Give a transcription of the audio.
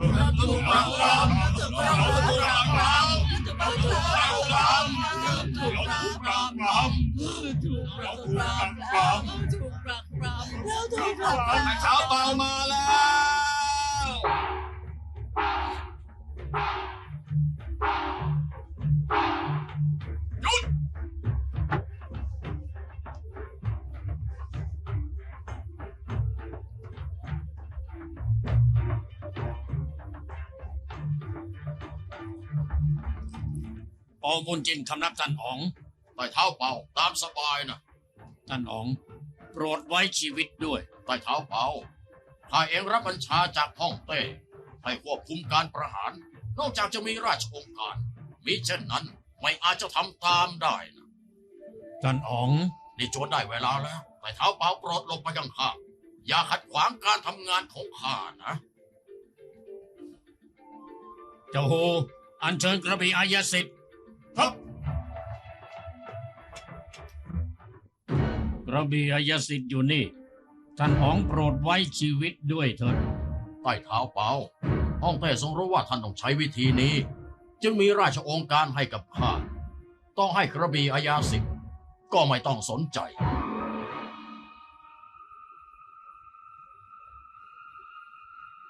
ถูกปราบปรามถูกปราบปรามถูกปราบปรามถูกปราบปรามถูกปราบปรามถูกปราบปราม ปองบุญจินคำนับท่านอ๋องไต่เท้าเป่าตามสบายนะท่านอ๋อง โปรดไว้ชีวิตด้วยไต่เท้าเป่าข้าเองรับบัญชาจากฮ่องเต้ให้ควบคุมการประหาร นอกจากจะมีราชองค์การมิเช่นนั้นไม่อาจจะทำตามได้นะท่านอ๋องนี่จวนได้เวลาแล้วไต่เท้าเป่าโปรดลงไปข้างข้าอย่าขัดขวางการทำงานของข้านะเจ้าโฮอัญเชิญกระบี่อายสิทธิ์ บกระบี่อายสิทธิ์อยู่นี่ ท่านอ๋องโปรดไว้ชีวิตด้วยเถิดใต้เท้าเปล่าฮ่องเต้ทรงรู้ว่าท่านต้องใช้วิธีนี้ จึงมีราชองค์การให้กับข้า ต้องให้กระบี่อาญาสิทธิ์ก็ไม่ต้องสนใจ